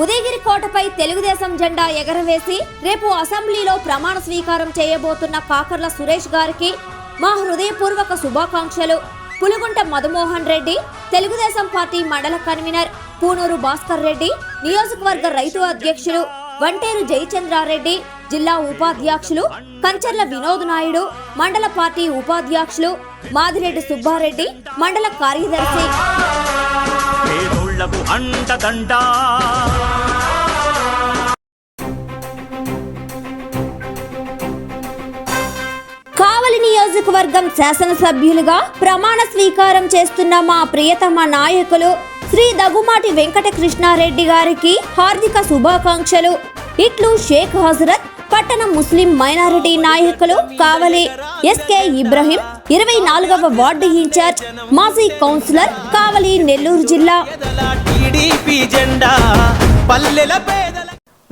ఉదయగిరి కోటపై తెలుగుదేశం జెండా ఎగరవేసి రేపు అసెంబ్లీలో ప్రమాణ స్వీకారం చేయబోతున్న కాకర్ల సురేష్ గారికి మా హృదయపూర్వక శుభాకాంక్షలు. పులుగుంట మధుమోహన్ రెడ్డి తెలుగుదేశం పార్టీ మండల కన్వీనర్ పూనూరు భాస్కర్ రెడ్డి నియోజకవర్గ రైతు అధ్యక్షులు వంటేరు జయచంద్రారెడ్డి జిల్లా ఉపాధ్యక్షులు కంచర్ల వినోద్ నాయుడు మండల పార్టీ ఉపాధ్యక్షులు మాదిరెడ్డి సుబ్బారెడ్డి మండల కార్యదర్శి పేదోళ్ళకు అంటదంట. కావలి నియోజకవర్గం శాసనసభ్యులుగా ప్రమాణ స్వీకారం చేస్తున్న మా ప్రియతమ నాయకులు శ్రీ దగ్గుమాటి వెంకట కృష్ణారెడ్డి గారికి హార్దిక శుభాకాంక్షలు. ఇట్లు షేక్ హజరత్ పట్టణ ముస్లిం మైనారిటీ నాయకులు కావలి ఎస్కే ఇబ్రహీం ఇరవై నాలుగవ వార్డు ఇన్ఛార్జ్ మాజీ కౌన్సిలర్ కావలి నెల్లూరు జిల్లా.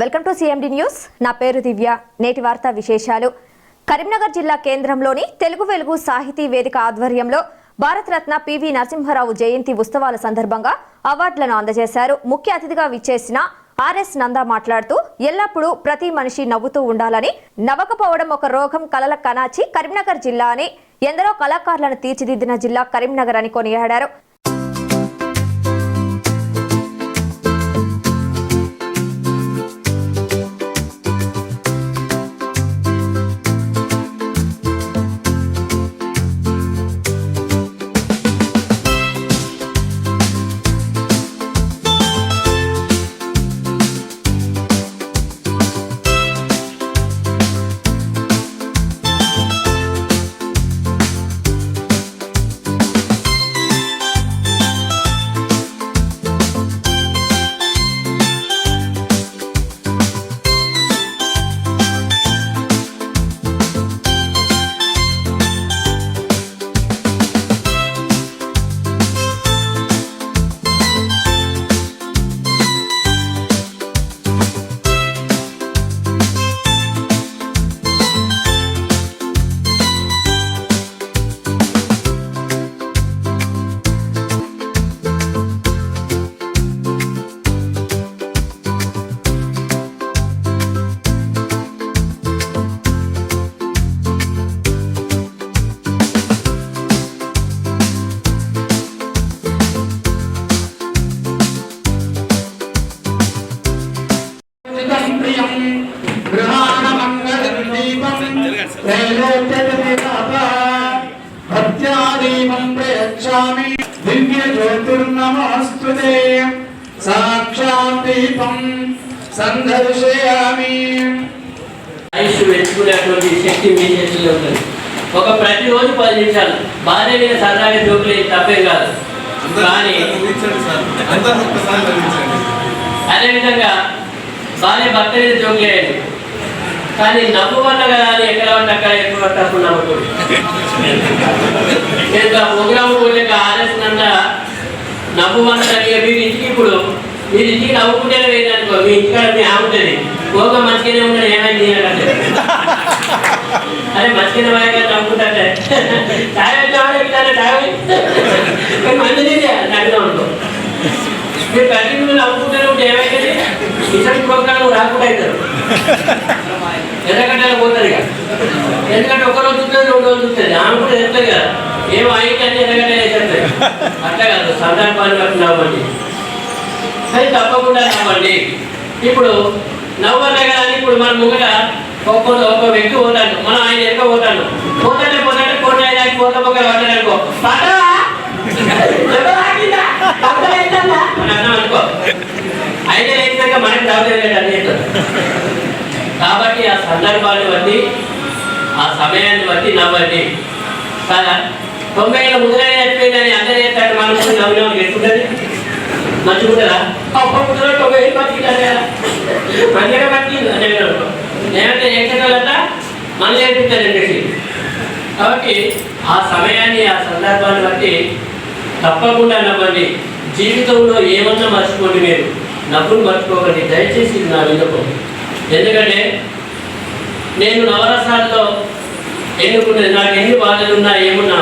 Welcome to CMD news. నా పేరు దివ్య. నేటి వార్తా విశేషాలు. కరీంనగర్ జిల్లా కేంద్రంలోని తెలుగు వెలుగు సాహితీ వేదిక ఆధ్వర్యంలో భారతరత్న పివి నరసింహారావు జయంతి ఉత్సవాల సందర్భంగా అవార్డులను అందజేశారు. ముఖ్య అతిథిగా విచ్చేసిన ఆర్ఎస్ నందా మాట్లాడుతూ ఎల్లప్పుడూ ప్రతి మనిషి నవ్వుతూ ఉండాలని నవ్వకపోవడం ఒక రోగం కలల కనాచి కరీంనగర్ జిల్లా అని ఎందరో కళాకారులను తీర్చిదిద్దిన జిల్లా కరీంనగర్ అని కొనియాడారు. దివ్య జ్యోతిర్నమోస్తుతే సాక్షాత్ దీపం సందర్శయామి ఆయుష్ పెంచుకునేటువంటి శక్తి మీ చేతిలో ఉంటుంది ఒక ప్రతిరోజు పది నిమిషాలు. భార్య మీద సరదాగా జోకులు తప్పేం కాదు. కానీ అదేవిధంగా భార్య భర్త మీద జోకులు వేయండి. కానీ నవ్వు వల్ల కదా అని ఎక్కడ పడితే అక్కడ ఎక్కువ పట్టకుండా నవ్వుకోండి నేను ప్రోగ్రామ్ ఆర్ఎస్ నంద నవ్వు వల్ల ఇక మీరు ఇంటికి ఇప్పుడు. మీరు ఇంటికి నవ్వుకుంటేనే వేయండి మీ ఇంటికాడ మీ ఆగుతుంది పోక మంచిగానే ఉంటాను ఏమైంది అంటే అరే మంచిగానే వాయిగా వాయగా నవ్వుకుంటే తాగొచ్చాడే తాగి మంచిది నగ్నం ఉంటాం మీరు కంటిన్యూ నవ్వుకుంటూనే ఉంటే ఏమైతుంది? ఇటువంటి ప్రోగ్రామ్ రాకుండా అవుతారు ఎర్రగడ్డలు పోతారు ఇక. ఎందుకంటే ఒక రోజు చూస్తుంది రెండు రోజులు చూస్తుంది ఆమె కూడా చెప్తారు కదా ఏం అయితే అన్ని ఎర్రగడ్డ వేసేస్తుంది అట్లా కాదు సందర్భాన్ని బట్టి నవ్వండి. కానీ తప్పకుండా నవ్వండి. ఇప్పుడు నవ్వలే కానీ ఇప్పుడు మన ముంగట ఒక్కో ఒక్క వ్యక్తి పోతాడు. మనం ఆయన ఎక్క పోతాడు. పోతాడే పోతాడే కోట ఆయన పోత ఒక పడ్డాడు అనుకో. అనుకో. అయితే లేక మనకి రావట్లేదు కాబట్టి ఆ సందర్భాన్ని బట్టి ఆ సమయాన్ని బట్టి నవ్వండి. కదా? తొంభై ఏళ్ళ ముద్రైన చచ్చిపోయిందని అందరూ చేస్తాడు మనం కూడా నవ్విన ఎట్టుంటది మంచిగుంటుందా? అప్పుడు ముద్ర తొంభై ఏళ్ళు బతికిందా మంచిగా బతికింది అంటే చేసేటంతా మనం నేర్పించారు చెప్పేసి కాబట్టి ఆ సమయాన్ని ఆ సందర్భాన్ని బట్టి తప్పకుండా నవ్వండి. జీవితంలో ఏమన్నా మర్చిపోండి మీరు. నవ్వును మర్చిపోకండి. దయచేసి ఇది నా విన్నపం. ఎందుకంటే నేను నవరసాల్లో ఎన్నుకున్నది నాకు ఎన్ని బాధలు ఉన్నా ఏమున్నా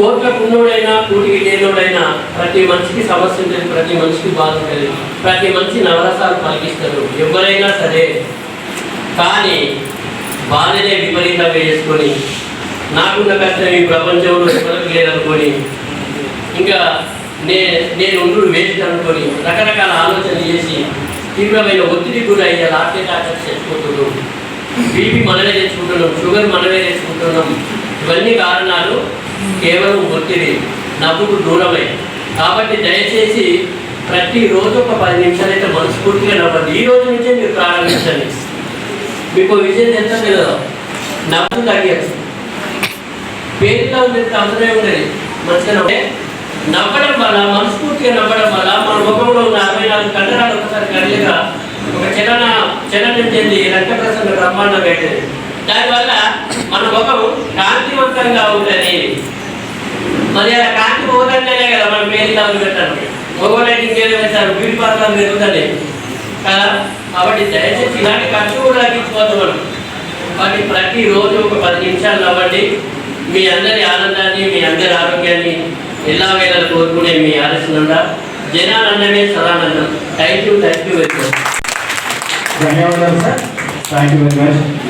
కోట్లకు ఉన్నోడైనా కూటికి లేనోడైనా ప్రతి మనిషికి సమస్య ఉంటుంది ప్రతి మనిషికి బాధ ఉంటుంది ప్రతి మనిషి నవరసాలు పలికిస్తారు ఎవరైనా సరే. కానీ బాధనే విపరీతంగా చేసుకొని నాకున్న కష్టం ఈ ప్రపంచంలో ఎవరికి లేదనుకొని ఇంకా నే నేను ఉండు వేస్ట్ అనుకొని రకరకాల ఆలోచనలు చేసి తీవ్రమైన ఒత్తిడి కూడా అయ్యే హార్ట్ అటాక్ చచ్చిపోతున్నాం. బీపీ మనమే తెచ్చుకుంటున్నాం షుగర్ మనమే తెచ్చుకుంటున్నాం. ఇవన్నీ కారణాలు కేవలం ఒత్తిడి నవ్వుకు దూరమే. కాబట్టి దయచేసి ప్రతిరోజు ఒక పది నిమిషాలు అయితే మనస్ఫూర్తిగా నవ్వండి. ఈ రోజు నుంచే మీరు ప్రారంభించండి. మీకు విజయం విషయం తెలుసా. నవ్వు తగ్గారు పేరులో ఉండేది అవసరమే ఉండేది మంచిగా నవ్వే నవ్వడం వల్ల మనస్ఫూర్తిగా నవ్వడం వల్ల మన ముఖంలో ఉన్న అరవై నాలుగు కండరాలు ఒకసారి కదలిగా ఒక చలన చలనం చెంది రక్త ప్రసరణ బ్రహ్మాండం పెట్టేది దానివల్ల మన ముఖం కాంతివంతంగా ఉంటుంది. మరి అలా కాంతి పోతుంటేనే కదా మనం పేరు నవ్వులు పెట్టాలి. మొగోలైతే ఇంకేదో పెట్టారు? బ్యూటీ పార్లర్ పెరుగుతుంది. కదా కాబట్టి దయచేసి ఇలాంటి ఖర్చు కూడా తగ్గించుకోవద్దు మనం. కాబట్టి ప్రతిరోజు ఒక పది నిమిషాలు నవ్వండి. మీ అందరి ఆనందాన్ని మీ అందరి ఆరోగ్యాన్ని ఎలా వేళలు కోరుకునే మీ ఆలోచన జనానందమే Sadanandam. Thank you thank you very much ధన్యవాదాలు sir thank you very much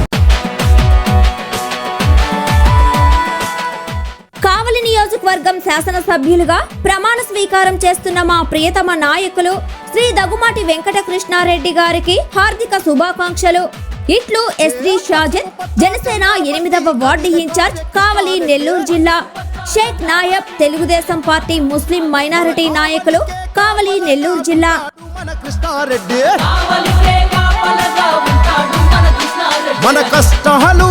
నియోజకవర్గం శాసనసభ్యులుగా ప్రమాణ స్వీకారం చేస్తున్న మా ప్రియతమ నాయకులు శ్రీ దగ్గుమాటి వెంకటకృష్ణారెడ్డి గారికి హార్దిక శుభాకాంక్షలు. ఇట్లు ఎస్డి షాజన్ జనసేన ఎనిమిదవ వార్డు ఇన్ఛార్జ్ కావలి నెల్లూరు జిల్లా. Sheikh Nayab Telugu Desam party Muslim minority నాయకులు కావలి నెల్లూరు జిల్లా. మన కష్టాలు